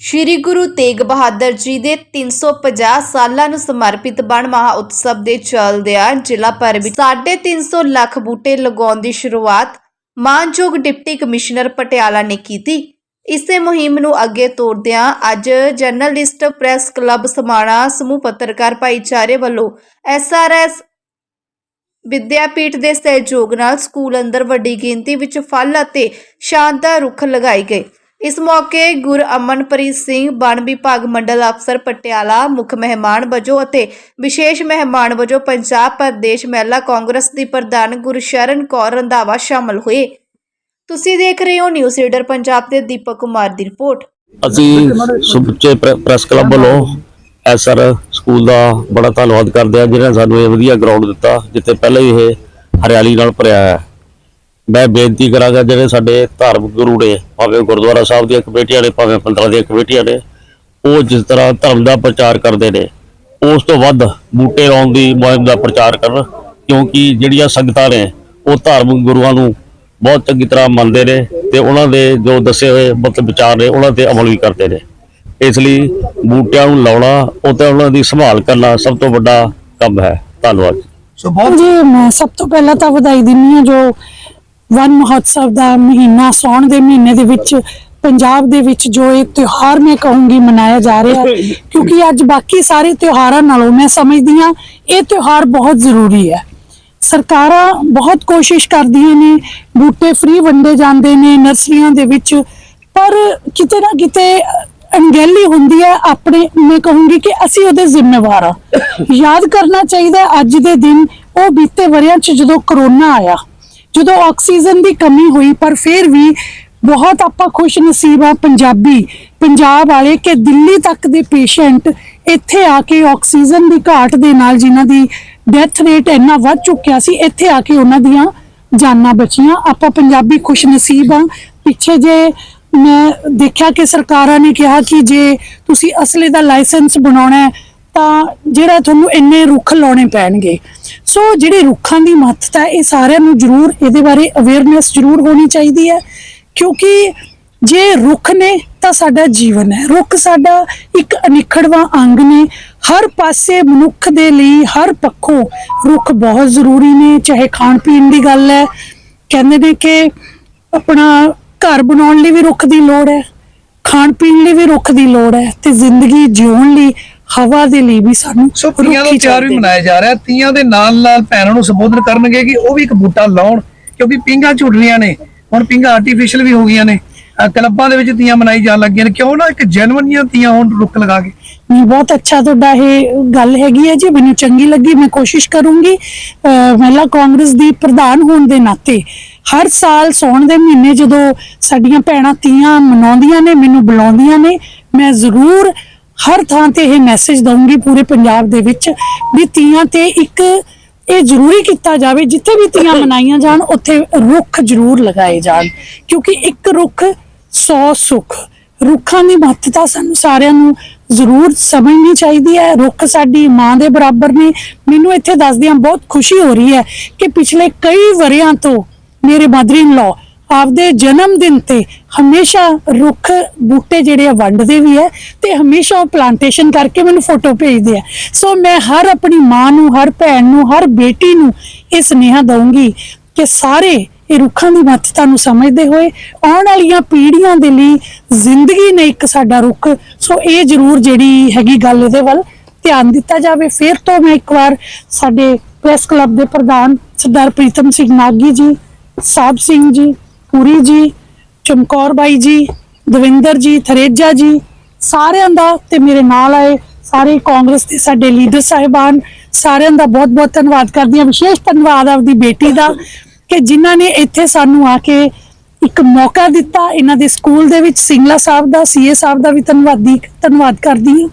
ਸ਼੍ਰੀ ਗੁਰੂ ਤੇਗ ਬਹਾਦਰ ਜੀ ਦੇ 350 ਸਾਲਾਂ ਨੂੰ ਸਮਰਪਿਤ ਬਣ ਮਹਾ ਉਤਸਵ ਦੇ ਚੱਲਦਿਆਂ ਜ਼ਿਲ੍ਹਾ ਭਰ ਵਿੱਚ 350 ਲੱਖ ਬੂਟੇ ਲਗਾਉਣ ਦੀ ਸ਼ੁਰੂਆਤ ਮਾਨਯੋਗ ਡਿਪਟੀ ਕਮਿਸ਼ਨਰ ਪਟਿਆਲਾ ਨੇ ਕੀਤੀ। ਇਸੇ ਮੁਹਿੰਮ ਨੂੰ ਅੱਗੇ ਤੋਰਦਿਆਂ ਅੱਜ ਜਰਨਲਿਸਟ ਪ੍ਰੈਸ ਕਲੱਬ ਸਮਾਣਾ ਸਮੂਹ ਪੱਤਰਕਾਰ ਭਾਈਚਾਰੇ ਵੱਲੋਂ ਐਸਆਰਐਸ ਵਿਦਿਆਪੀਠ ਦੇ ਸਹਿਯੋਗ ਨਾਲ ਸਕੂਲ ਅੰਦਰ ਵੱਡੀ ਗਿਣਤੀ ਵਿੱਚ ਫਲ ਅਤੇ ਸ਼ਾਨਦਾਰ ਰੁੱਖ ਲਗਾਏ ਗਏ। ਇਸ ਮੌਕੇ ਗੁਰ ਅਮਨਪ੍ਰੀਤ ਸਿੰਘ, ਵਣ ਵਿਭਾਗ ਮੰਡਲ ਅਫਸਰ ਪਟਿਆਲਾ, ਮੁੱਖ ਮਹਿਮਾਨ ਵਜੋਂ ਅਤੇ ਵਿਸ਼ੇਸ਼ ਮਹਿਮਾਨ ਵਜੋਂ ਪੰਜਾਬ ਪ੍ਰਦੇਸ਼ ਮਹਿਲਾ ਕਾਂਗਰਸ ਦੀ ਪ੍ਰਧਾਨ ਗੁਰਸ਼ਰਨ ਕੌਰ ਰੰਧਾਵਾ ਸ਼ਾਮਲ ਹੋਏ। ਤੁਸੀਂ ਦੇਖ ਰਹੇ ਹੋ ਨਿਊਜ਼ ਰੀਡਰ ਪੰਜਾਬ ਦੇ ਦੀਪਕ ਕੁਮਾਰ ਦੀ ਰਿਪੋਰਟ। ਅਸੀਂ ਸੁੱਚੇ ਪ੍ਰੈਸ ਕਲੱਬ ਵੱਲੋਂ ਐਸਆਰ ਸਕੂਲ ਦਾ ਬੜਾ ਧੰਨਵਾਦ ਕਰਦੇ ਹਾਂ, ਜਿਹਨਾਂ ਸਾਨੂੰ ਇਹ ਵਧੀਆ ਗਰਾਊਂਡ ਦਿੱਤਾ, ਜਿੱਥੇ ਪਹਿਲਾਂ ਹੀ ਇਹ ਹਰਿਆਲੀ ਨਾਲ ਭਰਿਆ ਹੈ। ਮੈਂ ਬੇਨਤੀ ਕਰਾਂਗਾ ਜਿਹੜੇ ਸਾਡੇ ਧਾਰਮਿਕ ਗੁਰੂ ਨੇ ਭਾਵੇਂ ਗੁਰਦੁਆਰਾ ਸਾਹਿਬ ਦੀਆਂ ਕਮੇਟੀਆਂ ਨੇ ਭਾਵੇਂ ਪੰਦਰਾਂ ਦੀਆਂ ਕਮੇਟੀਆਂ ਨੇ ਉਹ ਜਿਸ ਤਰ੍ਹਾਂ ਧਰਮ ਦਾ ਪ੍ਰਚਾਰ ਕਰਦੇ ਨੇ ਉਸ ਤੋਂ ਵੱਧ ਬੂਟੇ ਲਾਉਣ ਦੀ ਮੁਹਿੰਮ ਦਾ ਪ੍ਰਚਾਰ ਕਰਨ ਕਿਉਂਕਿ ਜਿਹੜੀਆਂ ਸੰਗਤਾਂ ਨੇ ਉਹ ਧਾਰਮਿਕ ਗੁਰੂਆਂ ਨੂੰ ਬਹੁਤ ਚੰਗੀ ਤਰ੍ਹਾਂ ਮੰਨਦੇ ਨੇ ਤੇ ਉਹਨਾਂ ਦੇ ਜੋ ਦੱਸੇ ਹੋਏ ਮਤਲਬ ਵਿਚਾਰ ਨੇ ਉਹਨਾਂ ਤੇ ਅਮਲ ਵੀ ਕਰਦੇ ਨੇ। ਇਸ ਲਈ ਬੂਟਿਆਂ ਨੂੰ ਲਾਉਣਾ ਉਹ ਤੇ ਉਹਨਾਂ ਦੀ ਸੰਭਾਲ ਕਰਨਾ ਸਭ ਤੋਂ ਵੱਡਾ ਕੰਮ ਹੈ। ਧੰਨਵਾਦ। ਸੋ ਬਹੁਤ ਜੀ ਮੈਂ ਸਭ ਤੋਂ ਪਹਿਲਾਂ ਤਾਂ ਵਧਾਈ ਦਿੰਦੀ ਹਾਂ ਜੋ ਵਨ ਮਹੋਤਸਵ ਦਾ ਮਹੀਨਾ ਸੌਣ ਦੇ ਮਹੀਨੇ ਦੇ ਵਿੱਚ, ਪੰਜਾਬ ਦੇ ਵਿੱਚ ਜੋ ਇਹ ਤਿਉਹਾਰ ਮੈਂ ਕਹੂੰਗੀ ਮਨਾਇਆ ਜਾ ਰਿਹਾ ਹੈ ਕਿਉਂਕਿ ਅੱਜ ਬਾਕੀ ਸਾਰੇ ਤਿਉਹਾਰਾਂ ਨਾਲੋਂ ਮੈਂ ਸਮਝਦੀ ਹਾਂ, ਇਹ ਤਿਉਹਾਰ ਬਹੁਤ ਜ਼ਰੂਰੀ ਹੈ। ਸਰਕਾਰਾਂ ਬਹੁਤ ਕੋਸ਼ਿਸ਼ ਕਰਦੀਆਂ ਨੇ, ਬੂਟੇ ਫ੍ਰੀ ਵੰਡੇ ਜਾਂਦੇ ਨੇ ਨਰਸਰੀਆਂ ਦੇ ਵਿੱਚ, ਪਰ ਕਿਤੇ ਨਾ ਕਿਤੇ ਅਣਗਹਿਲੀ ਹੁੰਦੀ ਹੈ ਆਪਣੇ, ਮੈਂ ਕਹੂੰਗੀ ਕਿ ਅਸੀਂ ਉਹਦੇ ਜ਼ਿੰਮੇਵਾਰ ਆ ਯਾਦ ਕਰਨਾ ਚਾਹੀਦਾ ਅੱਜ ਦੇ ਦਿਨ, ਉਹ ਬੀਤੇ ਵਰਿਆਂ 'ਚ ਜਦੋਂ ਕਰੋਨਾ ਆਇਆ ਜਦੋਂ ਆਕਸੀਜਨ ਦੀ ਕਮੀ ਹੋਈ, ਪਰ ਫਿਰ ਵੀ ਬਹੁਤ ਆਪਾਂ ਖੁਸ਼ ਨਸੀਬ ਆ ਪੰਜਾਬੀ, ਪੰਜਾਬ ਵਾਲੇ ਕਿ ਦਿੱਲੀ ਤੱਕ ਦੇ ਪੇਸ਼ੈਂਟ ਇੱਥੇ ਆ ਕੇ ਆਕਸੀਜਨ ਦੀ ਘਾਟ ਦੇ ਨਾਲ ਜਿਨ੍ਹਾਂ ਦੀ ਡੈਥ ਰੇਟ ਇੰਨਾ ਵੱਧ ਚੁੱਕਿਆ ਸੀ, ਇੱਥੇ ਆ ਕੇ ਉਹਨਾਂ ਦੀਆਂ ਜਾਨਾਂ ਬਚੀਆਂ। ਆਪਾਂ ਪੰਜਾਬੀ ਖੁਸ਼ ਨਸੀਬ ਆ ਪਿੱਛੇ ਜੇ ਮੈਂ ਦੇਖਿਆ ਕਿ ਸਰਕਾਰਾਂ ਨੇ ਕਿਹਾ ਕਿ ਜੇ ਤੁਸੀਂ ਅਸਲੇ ਦਾ ਲਾਇਸੈਂਸ ਬਣਾਉਣਾ ਹੈ ਤਾਂ ਜਿਹੜਾ ਤੁਹਾਨੂੰ ਇੰਨੇ ਰੁੱਖ ਲਾਉਣੇ ਪੈਣਗੇ। ਸੋ ਜਿਹੜੇ ਰੁੱਖਾਂ ਦੀ ਮਹੱਤਤਾ ਇਹ ਸਾਰਿਆਂ ਨੂੰ ਜ਼ਰੂਰ ਇਹਦੇ ਬਾਰੇ ਅਵੇਅਰਨੈਸ ਜ਼ਰੂਰ ਹੋਣੀ ਚਾਹੀਦੀ ਹੈ। ਕਿਉਂਕਿ ਜੇ ਰੁੱਖ ਨੇ, ਤਾਂ ਸਾਡਾ ਜੀਵਨ ਹੈ। ਰੁੱਖ ਸਾਡਾ ਇੱਕ ਅਨਿਖੜਵਾਂ ਅੰਗ ਨੇ। ਹਰ ਪਾਸੇ ਮਨੁੱਖ ਦੇ ਲਈ, ਹਰ ਪੱਖੋਂ ਰੁੱਖ ਬਹੁਤ ਜ਼ਰੂਰੀ ਨੇ। ਚਾਹੇ ਖਾਣ ਪੀਣ ਦੀ ਗੱਲ ਹੈ, ਕਹਿੰਦੇ ਨੇ ਕਿ ਆਪਣਾ ਘਰ ਬਣਾਉਣ ਲਈ ਵੀ ਰੁੱਖ ਦੀ ਲੋੜ ਹੈ। ਖਾਣ ਪੀਣ ਲਈ ਵੀ ਰੁੱਖ ਦੀ ਲੋੜ ਹੈ ਤੇ ਜ਼ਿੰਦਗੀ ਜਿਉਣ ਲਈ ਹਵਾ ਦੇ ਲਈ ਵੀ ਸਾਨੂੰ ਸੋ ਤੀਆਂ ਦਾ ਤਿਉਹਾਰ ਵੀ। ਮਨਾਇਆ ਜਾ ਰਿਹਾ। ਤੀਆਂ ਦੇ ਨਾਲ ਨਾਲ ਭੈਣਾਂ ਨੂੰ ਸੰਬੋਧਨ ਕਰਨਗੇ ਕਿ ਉਹ ਵੀ ਇੱਕ ਬੂਟਾ ਲਾਉਣ ਕਿਉਂਕਿ ਪਿੰਗਾ ਝੁੱਟ ਰਹੀਆਂ ਨੇ। ਹੁਣ ਪਿੰਗਾ ਆਰਟੀਫੀਸ਼ੀਅਲ ਵੀ ਹੋ ਗਈਆਂ ਨੇ। ਕਲੱਬਾਂ ਦੇ ਵਿੱਚ ਤੀਆਂ ਮਨਾਈ ਜਾਣ ਲੱਗੀਆਂ ਨੇ। ਕਿਉਂ ਨਾ ਇੱਕ ਜੈਨੂਇਨ ਜੀਆਂ ਤੀਆਂ ਹੁਣ ਰੁੱਖ ਲਗਾ ਕੇ। ਨਹੀਂ, ਬਹੁਤ ਅੱਛਾ ਤੁਹਾਡਾ ਇਹ ਗੱਲ ਹੈਗੀ ਹੈ ਜੀ। ਮੈਨੂੰ ਚੰਗੀ ਲੱਗੀ, ਮੈਂ ਕੋਸ਼ਿਸ਼ ਕਰੂੰਗੀ। ਮਹਿਲਾ ਕਾਂਗਰਸ ਦੀ ਪ੍ਰਧਾਨ ਹੋਣ ਦੇ ਨਾਤੇ ਹਰ ਸਾਲ ਸੌਣ ਦੇ ਮਹੀਨੇ ਜਦੋਂ ਸਾਡੀਆਂ ਭੈਣਾਂ ਤੀਆਂ ਮਨਾਉਂਦੀਆਂ ਨੇ, ਮੈਨੂੰ ਬੁਲਾਉਂਦੀਆਂ ਨੇ, ਮੈਂ ਜ਼ਰੂਰ ਹਰ ਥਾਂ ਤੇ ਇਹ ਮੈਸੇਜ ਦਊਂਗੀ ਪੂਰੇ ਪੰਜਾਬ ਦੇ ਵਿੱਚ ਵੀ ਤੀਆਂ ਤੇ ਇੱਕ ਇਹ ਜ਼ਰੂਰੀ ਕੀਤਾ ਜਾਵੇ, ਜਿੱਥੇ ਵੀ ਤੀਆਂ ਮਨਾਈਆਂ ਜਾਣ, ਉੱਥੇ ਰੁੱਖ ਜ਼ਰੂਰ ਲਗਾਏ ਜਾਣ। ਕਿਉਂਕਿ ਇੱਕ ਰੁੱਖ 100 ਸੁੱਖ। ਰੁੱਖਾਂ ਦੀ ਮਹੱਤਤਾ ਸਾਨੂੰ ਸਾਰਿਆਂ ਨੂੰ ਜ਼ਰੂਰ ਸਮਝਣੀ ਚਾਹੀਦੀ ਹੈ। ਰੁੱਖ ਸਾਡੀ ਮਾਂ ਦੇ ਬਰਾਬਰ ਨੇ। ਮੈਨੂੰ ਇੱਥੇ ਦੱਸਦਿਆਂ ਬਹੁਤ ਖੁਸ਼ੀ ਹੋ ਰਹੀ ਹੈ ਕਿ ਪਿਛਲੇ ਕਈ ਵਰਿਆਂ ਤੋਂ ਮੇਰੇ ਮਦਰ ਇਨ ਲਾ ਆਪਦੇ ਜਨਮ ਦਿਨ ਤੇ ਹਮੇਸ਼ਾ ਰੁੱਖ ਬੂਟੇ ਜਿਹੜੇ ਆ ਵੰਡਦੇ ਵੀ ਹੈ ਤੇ ਹਮੇਸ਼ਾ ਉਹ ਪਲਾਂਟੇਸ਼ਨ ਕਰਕੇ ਮੈਨੂੰ ਫੋਟੋ ਭੇਜਦੇ ਆ। ਸੋ ਮੈਂ ਹਰ ਆਪਣੀ ਮਾਂ ਨੂੰ, ਹਰ ਭੈਣ ਨੂੰ, ਹਰ ਬੇਟੀ ਨੂੰ ਇਹ ਸੁਨੇਹਾ ਦਊਂਗੀ ਕਿ ਸਾਰੇ ਇਹ ਰੁੱਖਾਂ ਦੀ ਮਹੱਤਤਾ ਨੂੰ ਸਮਝਦੇ ਹੋਏ ਆਉਣ ਵਾਲੀਆਂ ਪੀੜ੍ਹੀਆਂ ਦੇ ਲਈ ਜ਼ਿੰਦਗੀ ਨੇ ਇੱਕ ਸਾਡਾ ਰੁੱਖ। ਸੋ ਇਹ ਜ਼ਰੂਰ ਜਿਹੜੀ ਹੈਗੀ ਗੱਲ ਇਹਦੇ ਵੱਲ ਧਿਆਨ ਦਿੱਤਾ ਜਾਵੇ। ਫਿਰ ਤੋਂ ਮੈਂ ਇੱਕ ਵਾਰ ਸਾਡੇ ਪ੍ਰੈਸ ਕਲੱਬ ਦੇ ਪ੍ਰਧਾਨ ਸਰਦਾਰ ਪ੍ਰੀਤਮ ਸਿੰਘ ਨਾਗੀ ਜੀ ਸਾਹਿਬ ਸਿੰਘ ਜੀ, ਪੂਰੀ ਜੀ, ਚਮਕੌਰ ਬਾਈ ਜੀ, ਦਵਿੰਦਰ ਜੀ, ਥਰੇਜਾ ਜੀ, ਸਾਰਿਆਂ ਦਾ ਤੇ ਮੇਰੇ ਨਾਲ ਆਏ ਸਾਰੇ ਕਾਂਗਰਸ ਦੇ ਸਾਡੇ ਲੀਡਰ ਸਾਹਿਬਾਨ, ਸਾਰਿਆਂ ਦਾ ਬਹੁਤ-ਬਹੁਤ ਧੰਨਵਾਦ ਕਰਦੀ ਹਾਂ। ਵਿਸ਼ੇਸ਼ ਧੰਨਵਾਦ ਆਪਦੀ ਬੇਟੀ ਦਾ। ਕਿ ਜਿਨ੍ਹਾਂ ਨੇ ਇੱਥੇ ਸਾਨੂੰ ਆ ਕੇ ਇੱਕ ਮੌਕਾ ਦਿੱਤਾ, ਇਹਨਾਂ ਦੇ ਸਕੂਲ ਦੇ ਵਿੱਚ ਸਿੰਗਲਾ ਸਾਹਿਬ ਦਾ, ਸੀਏ ਸਾਹਿਬ ਦਾ ਵੀ ਧੰਨਵਾਦੀ, ਧੰਨਵਾਦ ਕਰਦੀ ਹਾਂ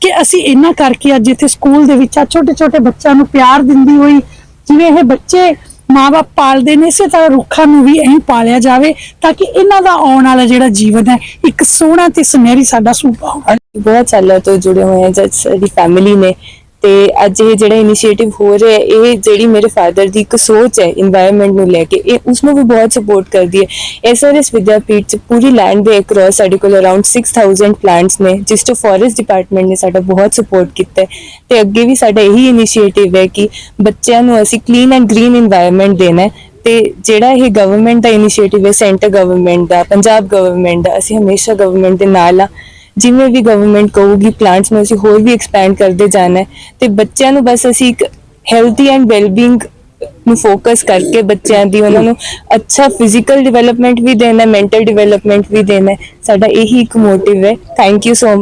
ਕਿ ਅਸੀਂ ਇਹਨਾਂ ਕਰਕੇ ਅੱਜ ਇੱਥੇ ਸਕੂਲ ਦੇ ਵਿੱਚ ਆ ਛੋਟੇ ਛੋਟੇ ਬੱਚਿਆਂ ਨੂੰ ਪਿਆਰ ਦਿੰਦੀ ਹੋਈ, ਜਿਵੇਂ ਇਹ ਬੱਚੇ ਮਾਪੇ ਪਾਲਦੇ ਨੇ, ਇਸੇ ਤਰ੍ਹਾਂ ਰੁੱਖਾਂ ਨੂੰ ਵੀ ਐਂ ਪਾਲਿਆ ਜਾਵੇ ਤਾਂ ਕਿ ਇਹਨਾਂ ਦਾ ਆਉਣ ਵਾਲਾ ਜਿਹੜਾ ਜੀਵਨ ਹੈ, ਇੱਕ ਸੋਹਣਾ ਤੇ ਸੁਨਹਿਰੀ ਸਾਡਾ ਸੂਬਾ ਹੋਵੇ। ਬਹੁਤ ਸਾਲਾਂ ਤੋਂ ਜੁੜੇ ਹੋਏ ਹਾਂ, ਜਦ ਫੈਮਿਲੀ ਨੇ ਤੇ ਅੱਜ ਇਹ ਜਿਹੜਾ ਇਨੀਸ਼ੀਏਟਿਵ ਹੋ ਰਿਹਾ ਹੈ, ਇਹ ਜਿਹੜੀ ਮੇਰੇ ਫਾਦਰ ਦੀ ਇੱਕ ਸੋਚ ਹੈ এনवायरमेंट ਨੂੰ ਲੈ ਕੇ, ਇਹ ਉਸ ਨੂੰ ਵੀ ਬਹੁਤ ਸਪੋਰਟ ਕਰਦੀ ਹੈ। ਐਸਆਰਐਸ ਵਿਦਿਆਪੀਠ ਚ ਪੂਰੀ ਲੈਂਡ ਦੇ ਅਕਰੋਸ ਸਾਡੇ ਕੋਲ ਅਰਾਊਂਡ 6000 ਪਲਾਂਟਸ ਨੇ, ਜਿਸ ਤੋਂ ਫੋਰੈਸਟ ਡਿਪਾਰਟਮੈਂਟ ਨੇ ਸਾਡਾ ਬਹੁਤ ਸਪੋਰਟ ਕੀਤਾ ਤੇ ਅੱਗੇ ਵੀ ਸਾਡਾ ਇਹੀ ਇਨੀਸ਼ੀਏਟਿਵ ਹੈ ਕਿ ਬੱਚਿਆਂ ਨੂੰ ਅਸੀਂ ਕਲੀਨ ਐਂਡ ਗ੍ਰੀਨ এনवायरमेंट ਦੇਣਾ ਹੈ। ਤੇ ਜਿਹੜਾ ਇਹ ਗਵਰਨਮੈਂਟ ਦਾ ਇਨੀਸ਼ੀਏਟਿਵ ਹੈ ਸੈਂਟਰ ਗਵਰਨਮੈਂਟ ਦਾ, ਪੰਜਾਬ ਗਵਰਨਮੈਂਟ ਦਾ, ਅਸੀਂ ਹਮੇਸ਼ਾ ਗਵਰਨਮੈਂਟ ਦੇ ਨਾਲ ਆ ਜਿਵੇਂ ਵੀ ਗਵਰਨਮੈਂਟ ਕਹੂਗੀ ਪਲਾਂਟਸ ਨੂੰ ਅਸੀਂ ਹੋਰ ਵੀ ਐਕਸਪੈਂਡ ਕਰਦੇ ਜਾਣਾ ਹੈ, ਤੇ ਬੱਚਿਆਂ ਨੂੰ ਬਸ ਅਸੀਂ ਇੱਕ ਹੈਲਥੀ ਐਂਡ ਵੈਲਬੀਇੰਗ ਨੂੰ ਫੋਕਸ ਕਰਕੇ ਬੱਚਿਆਂ ਦੀ ਉਹਨਾਂ ਨੂੰ ਅੱਛਾ ਫਿਜ਼ੀਕਲ ਡਿਵੈਲਪਮੈਂਟ ਵੀ ਦੇਣਾ ਮੈਂਟਲ ਡਿਵੈਲਪਮੈਂਟ ਵੀ ਦੇਣਾ ਸਾਡਾ ਇਹੀ ਇੱਕ ਮੋਟਿਵ ਹੈ। Thank you so